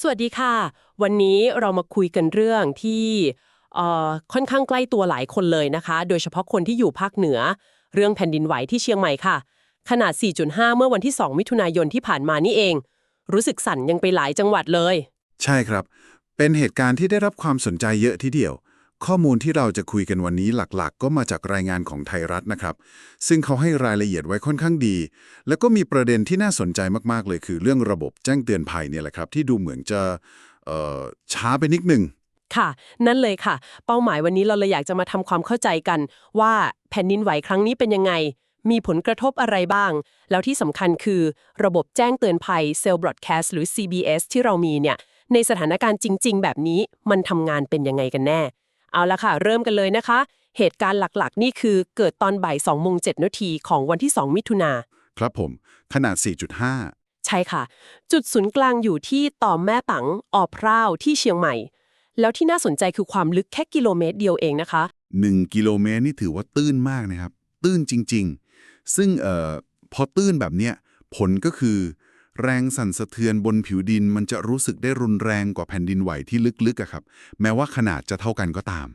สวัสดีค่ะ วันนี้เรามาคุยกันเรื่องที่เอ่อค่อนข้างใกล้ตัวหลายคนเลยนะคะ โดยเฉพาะคนที่อยู่ภาคเหนือ เรื่องแผ่นดินไหวที่เชียงใหม่ค่ะ ขนาด 4.5 เมื่อวันที่ 2 มิถุนายนที่ผ่านมานี่เอง รู้สึกสั่นยังไปหลายจังหวัดเลย ใช่ครับ เป็นเหตุการณ์ที่ได้รับความสนใจเยอะทีเดียว ข้อมูลที่เราจะคุยกันวันนี้หลักๆก็มาจากรายงานของไทยรัฐนะครับ ซึ่งเขาให้รายละเอียดไว้ค่อนข้างดี แล้วก็มีประเด็นที่น่าสนใจมากๆ เลยคือเรื่องระบบแจ้งเตือนภัยเนี่ยแหละครับ ที่ดูเหมือนจะช้าไปนิดนึงค่ะ นั่นเลยค่ะ เป้าหมายวันนี้เราเลยอยากจะมาทำความเข้าใจกัน ว่าแผ่นดินไหวครั้งนี้เป็นยังไง มีผลกระทบอะไรบ้าง แล้วที่สำคัญคือระบบแจ้งเตือนภัย Cell Broadcast หรือ CBS ที่เรามีเนี่ยในสถานการณ์จริง ๆ แบบนี้มันทำงานเป็นยังไงกันแน่ เอาละค่ะ เริ่มกันเลยนะคะ เหตุการณ์หลักๆ นี่คือเกิดตอนบ่าย2โมง7นาทีของวันที่ 2 มิถุนาครับผม ขนาด 4.5 ใช่ค่ะ จุดศูนย์กลางอยู่ที่ต่อมแม่ปังออบพร้าวที่เชียงใหม่ แล้วที่น่าสนใจคือความลึกแค่กิโลเมตรเดียวเองนะคะ 1 กิโลเมตรนี่ถือว่าตื้นมากนะครับ ตื้นจริง ๆ ซึ่งเอ่อพอตื้นแบบเนี้ยผลก็คือ แรงสั่นสะเทือนบนผิวดินมันจะรู้สึกได้รุนแรงกว่าแผ่นดินไหวที่ลึกๆอะครับ แม้ว่าขนาดจะเท่ากันก็ตาม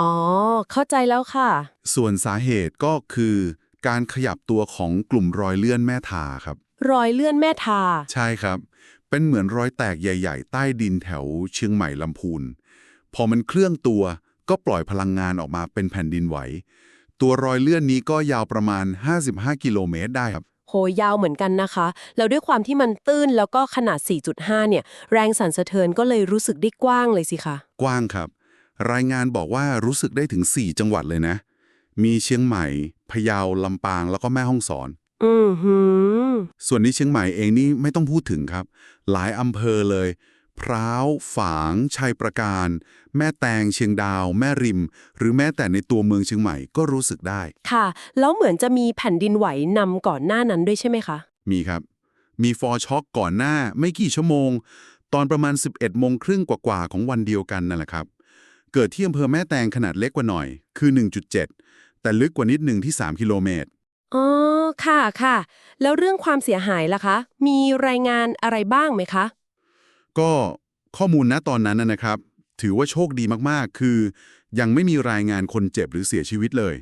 อ๋อ เข้าใจแล้วค่ะ ส่วนสาเหตุก็คือ การขยับตัวของกลุ่มรอยเลื่อนแม่ทาครับ รอยเลื่อนแม่ทา ใช่ครับ เป็นเหมือนรอยแตกใหญ่ ๆ ใต้ดินแถวเชียงใหม่ลำพูน พอมันเคลื่อนตัวก็ปล่อยพลังงานออกมาเป็นแผ่นดินไหว ตัวรอยเลื่อนนี้ก็ยาวประมาณ 55 กิโลเมตรได้ครับ โหยาวเหมือนกันนะคะ แล้วด้วยความที่มันตื้นแล้วก็ขนาด 4.5 เนี่ย แรงสั่นสะเทือนก็เลยรู้สึกได้กว้างเลยสิคะ กว้างครับ รายงานบอกว่ารู้สึกได้ถึง 4 จังหวัดเลยนะ มีเชียงใหม่พะเยาลำปางแล้วก็แม่ฮ่องสอน อือหือ ส่วนนี้เชียงใหม่เองนี่ไม่ต้องพูดถึงครับ หลายอำเภอเลย พร้าว ฝาง ชัยประการ แม่แตงเชียงดาว แม่ริม หรือแม้แต่ในตัวเมืองเชียงใหม่ก็รู้สึกได้ ค่ะ แล้วเหมือนจะมีแผ่นดินไหวนำก่อนหน้านั้นด้วยใช่ไหมคะ มีครับ มีฟอร์ช็อกก่อนหน้าไม่กี่ชั่วโมง ตอนประมาณ 11โมงครึ่งกว่าๆของวันเดียวกันนั่นแหละครับ เกิดที่อำเภอแม่แตงขนาดเล็กกว่าหน่อย คือ 1.7 แต่ลึกกว่านิดหนึ่งที่ 3 กิโลเมตรอ๋อ ค่ะค่ะ แล้วเรื่องความเสียหายล่ะคะ มีรายงานอะไรบ้างไหมคะ ก็ข้อมูลณตอนนั้นนะนะครับ ถือว่าโชคดีมากๆ คือ ยังไม่มีรายงานคนเจ็บหรือเสียชีวิตเลย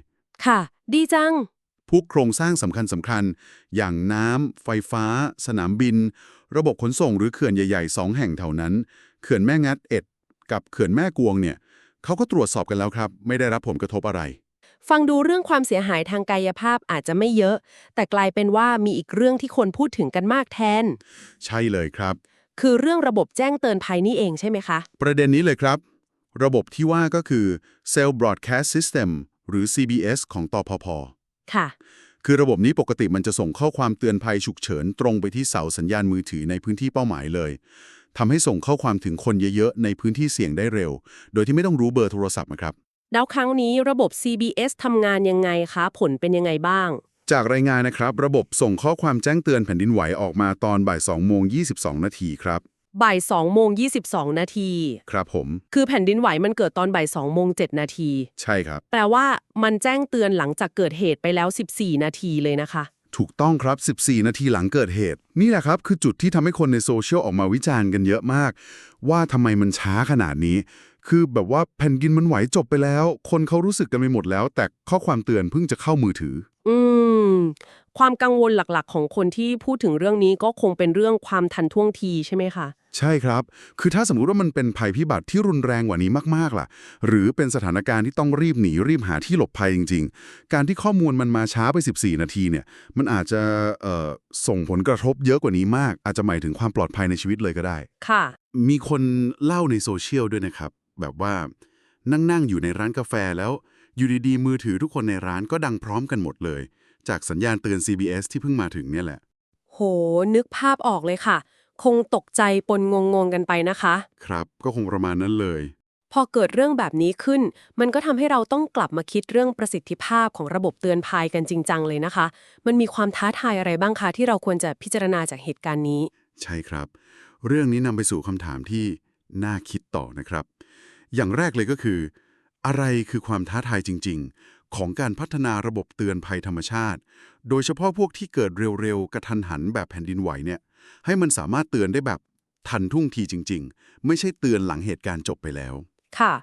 ค่ะ ดีจัง พวกโครงสร้างสำคัญสำคัญๆอย่างน้ำไฟฟ้า สนามบิน ระบบขนส่งหรือเขื่อนใหญ่ๆสองแห่งแถวนั้น เขื่อนแม่งัดเอ็ด กับเขื่อนแม่กวงเนี่ยเขาก็ตรวจสอบกันแล้วครับ ไม่ได้รับผลกระทบอะไรฟังดูเรื่องความเสียหายทางกายภาพอาจจะไม่เยอะ แต่กลายเป็นว่ามีอีกเรื่องที่คนพูดถึงกันมากแทน ใช่เลยครับ คือเรื่องระบบแจ้งเตือนภัยนี่เองใช่ไหมคะ ประเด็นนี้เลยครับ ระบบที่ว่าก็คือ Cell Broadcast System หรือ CBS ของตพพค่ะ คือระบบนี้ปกติมันจะส่งข้อความเตือนภัยฉุกเฉินตรงไปที่เสาสัญญาณมือถือในพื้นที่เป้าหมายเลยทำให้ส่งข้อความถึงคนเยอะๆ ในพื้นที่เสี่ยงได้เร็ว โดยที่ไม่ต้องรู้เบอร์โทรศัพท์นะครับ แล้วครั้งนี้ระบบ CBS ทำงานยังไงคะ ผลเป็นยังไงบ้าง จากรายงานนะครับ ระบบส่งข้อความแจ้งเตือนแผ่นดินไหวออกมาตอนบ่าย2โมง22 นาทีครับ บ่าย2โมง22 นาที ครับผม คือแผ่นดินไหวมันเกิดตอนบ่าย2โมง7นาที ใช่ครับ แปลว่ามันแจ้งเตือนหลังจากเกิดเหตุไปแล้ว 14 นาทีเลยนะคะ ถูกต้องครับ 14 นาทีหลังเกิดเหตุ นี่แหละครับคือจุดที่ทำให้คนในโซเชียลออกมาวิจารณ์กันเยอะมาก ว่าทำไมมันช้าขนาดนี้ คือแบบว่าแผ่นดินมันไหวจบไปแล้ว คนเขารู้สึกกันไปหมดแล้ว แต่ข้อความเตือนเพิ่งจะเข้ามือถือ อืม ความกังวลหลักๆ ของคนที่พูดถึงเรื่องนี้ก็คงเป็นเรื่องความทันท่วงทีใช่ไหมคะ ใช่ครับ คือถ้าสมมุติว่ามันเป็นภัยพิบัติที่รุนแรงกว่านี้มากๆล่ะ หรือเป็นสถานการณ์ที่ต้องรีบหนีรีบหาที่หลบภัยจริง ๆ การที่ข้อมูลมันมาช้าไป 14 นาทีเนี่ย มันอาจจะเอ่อส่งผลกระทบเยอะกว่านี้มาก อาจจะหมายถึงความปลอดภัยในชีวิตเลยก็ได้ ค่ะ มีคนเล่าในโซเชียลด้วยนะครับ แบบว่า นั่งๆอยู่ในร้านกาแฟแล้ว อยู่ดีๆ มือถือทุกคนในร้านก็ดังพร้อมกันหมดเลย จากสัญญาณเตือน CBS ที่เพิ่งมาถึงเนี่ยแหละ โห นึกภาพออกเลยค่ะ คงตกใจปนงงๆกันไปนะคะ ครับ ก็คงประมาณนั้นเลย พอเกิดเรื่องแบบนี้ขึ้น มันก็ทำให้เราต้องกลับมาคิดเรื่องประสิทธิภาพของระบบเตือนภัยกันจริงจังเลยนะคะ มันมีความท้าทายอะไรบ้างคะที่เราควรจะพิจารณาจากเหตุการณ์นี้ ใช่ครับ เรื่องนี้นำไปสู่คำถามที่น่าคิดต่อนะครับ อย่างแรกเลยก็คือ อะไรคือความท้าทายจริง ๆ ของการพัฒนาระบบเตือนภัยธรรมชาติ โดยเฉพาะพวกที่เกิดเร็วๆ กระทันหันแบบแผ่นดินไหวเนี่ย ให้มันสามารถเตือนได้แบบทันท่วงทีจริง ๆ ไม่ใช่เตือนหลังเหตุการณ์จบไปแล้ว ค่ะ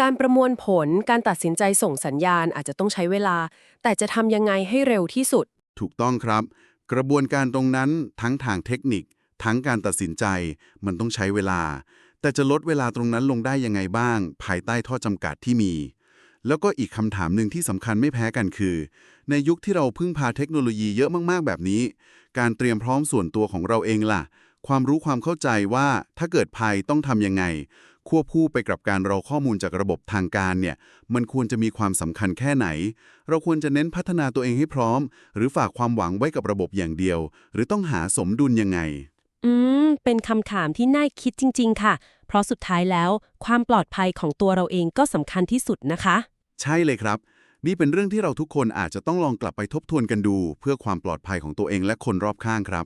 การประมวลผลการตัดสินใจส่งสัญญาณอาจจะต้องใช้เวลา แต่จะทำยังไงให้เร็วที่สุด ถูกต้องครับ กระบวนการตรงนั้นทั้งทางเทคนิค ทั้งการตัดสินใจมันต้องใช้เวลา แต่จะลดเวลาตรงนั้นลงได้ยังไงบ้าง ภายใต้ข้อจำกัดที่มี แล้วก็อีกคำถามหนึ่งที่สำคัญไม่แพ้กันคือ ในยุคที่เราพึ่งพาเทคโนโลยีเยอะมากๆ แบบนี้ การเตรียมพร้อมส่วนตัวของเราเองล่ะ ความรู้ความเข้าใจว่าถ้าเกิดภัยต้องทำยังไง ควบคู่ไปกับการรอข้อมูลจากระบบทางการเนี่ย มันควรจะมีความสำคัญแค่ไหน เราควรจะเน้นพัฒนาตัวเองให้พร้อม หรือฝากความหวังไว้กับระบบอย่างเดียว หรือต้องหาสมดุลยังไง อืม เป็นคำถามที่น่าคิดจริง ๆ ค่ะ เพราะสุดท้ายแล้ว ความปลอดภัยของตัวเราเองก็สำคัญที่สุดนะคะ ใช่เลยครับ นี่เป็นเรื่องที่เราทุกคนอาจจะต้องลองกลับไปทบทวนกันดู เพื่อความปลอดภัยของตัวเองและคนรอบข้างครับ